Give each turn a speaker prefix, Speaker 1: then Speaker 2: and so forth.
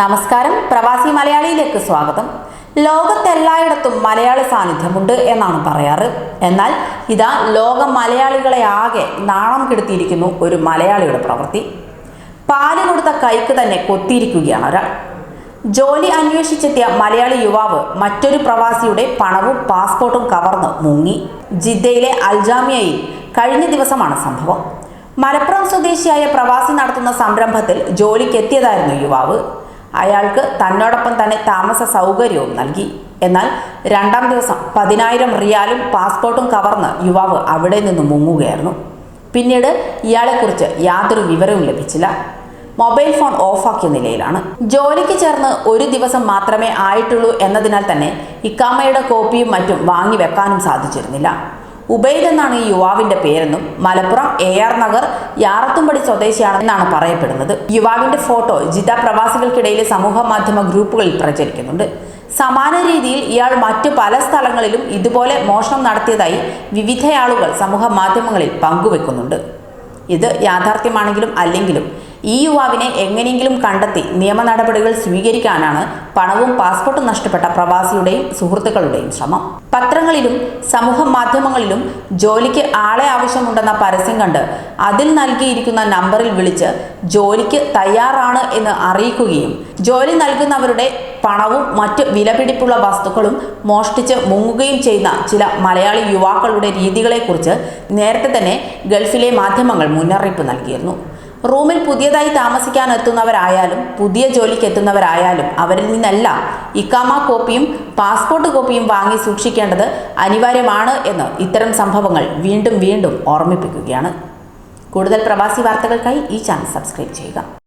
Speaker 1: നമസ്കാരം. പ്രവാസി മലയാളിയിലേക്ക് സ്വാഗതം. ലോകത്തെല്ലായിടത്തും മലയാളി സാന്നിധ്യമുണ്ട് എന്നാണ് പറയാറ്. എന്നാൽ ഇതാ ലോക മലയാളികളെ ആകെ നാണം കെടുത്തിയിരിക്കുന്നു ഒരു മലയാളിയുടെ പ്രവൃത്തി. പാൽ കൊടുത്ത കൈക്ക് തന്നെ കൊത്തിയിരിക്കുകയാണ് ഒരാൾ. ജോലി അന്വേഷിച്ചെത്തിയ മലയാളി യുവാവ് മറ്റൊരു പ്രവാസിയുടെ പണവും പാസ്പോർട്ടും കവർന്ന് മുങ്ങി. ജിദ്ദയിലെ അൽജാമിയയിൽ കഴിഞ്ഞ ദിവസമാണ് സംഭവം. മലപ്പുറം സ്വദേശിയായ പ്രവാസി നടത്തുന്ന സംരംഭത്തിൽ ജോലിക്കെത്തിയതായിരുന്നു യുവാവ്. അയാൾക്ക് തന്നോടൊപ്പം തന്നെ താമസ സൗകര്യവും നൽകി. എന്നാൽ രണ്ടാം ദിവസം പതിനായിരം റിയാലും പാസ്പോർട്ടും കവർന്ന് യുവാവ് അവിടെ നിന്ന് മുങ്ങുകയായിരുന്നു. പിന്നീട് ഇയാളെക്കുറിച്ച് യാതൊരു വിവരവും ലഭിച്ചില്ല. മൊബൈൽ ഫോൺ ഓഫാക്കിയ നിലയിലാണ്. ജോലിക്ക് ചേർന്ന് ഒരു ദിവസം മാത്രമേ ആയിട്ടുള്ളൂ എന്നതിനാൽ തന്നെ ഇക്കാമയുടെ കോപ്പിയും മറ്റും വാങ്ങി വെക്കാനും സാധിച്ചിരുന്നില്ല. ഉബൈദ് എന്നാണ് ഈ യുവാവിന്റെ പേരെന്നും മലപ്പുറം എ ആർ നഗർ യാറത്തുംപടി സ്വദേശിയാണെന്നാണ് പറയപ്പെടുന്നത്. യുവാവിന്റെ ഫോട്ടോ ജിദ്ദ പ്രവാസികൾക്കിടയിലെ സമൂഹ മാധ്യമ ഗ്രൂപ്പുകളിൽ പ്രചരിക്കുന്നുണ്ട്. സമാന രീതിയിൽ ഇയാൾ മറ്റു പല സ്ഥലങ്ങളിലും ഇതുപോലെ മോഷണം നടത്തിയതായി വിവിധയാളുകൾ സമൂഹ മാധ്യമങ്ങളിൽ പങ്കുവെക്കുന്നുണ്ട്. ഇത് യാഥാർത്ഥ്യമാണെങ്കിലും അല്ലെങ്കിലും ഈ യുവാവിനെ എങ്ങനെയെങ്കിലും കണ്ടെത്തി നിയമ നടപടികൾ സ്വീകരിക്കാനാണ് പണവും പാസ്പോർട്ടും നഷ്ടപ്പെട്ട പ്രവാസിയുടെയും സുഹൃത്തുക്കളുടെയും ശ്രമം. പത്രങ്ങളിലും സമൂഹ മാധ്യമങ്ങളിലും ജോലിക്ക് ആളെ ആവശ്യമുണ്ടെന്ന പരസ്യം കണ്ട് അതിൽ നൽകിയിരിക്കുന്ന നമ്പറിൽ വിളിച്ച് ജോലിക്ക് തയ്യാറാണ് എന്ന് അറിയിക്കുകയും ജോലി നൽകുന്നവരുടെ പണവും മറ്റ് വിലപിടിപ്പുള്ള വസ്തുക്കളും മോഷ്ടിച്ച് മുങ്ങുകയും ചെയ്യുന്ന ചില മലയാളി യുവാക്കളുടെ രീതികളെക്കുറിച്ച് നേരത്തെ തന്നെ ഗൾഫിലെ മാധ്യമങ്ങൾ മുന്നറിയിപ്പ് നൽകിയിരുന്നു. റൂമിൽ പുതിയതായി താമസിക്കാൻ എത്തുന്നവരായാലും പുതിയ ജോലിക്ക് എത്തുന്നവരായാലും അവരിൽ നിന്നല്ല ഇക്കാമ കോപ്പിയും പാസ്പോർട്ട് കോപ്പിയും വാങ്ങി സൂക്ഷിക്കേണ്ടത് അനിവാര്യമാണ് എന്ന് ഇത്തരം സംഭവങ്ങൾ വീണ്ടും വീണ്ടും ഓർമ്മിപ്പിക്കുകയാണ്. കൂടുതൽ പ്രവാസി വാർത്തകൾക്കായി ഈ ചാനൽ സബ്സ്ക്രൈബ് ചെയ്യുക.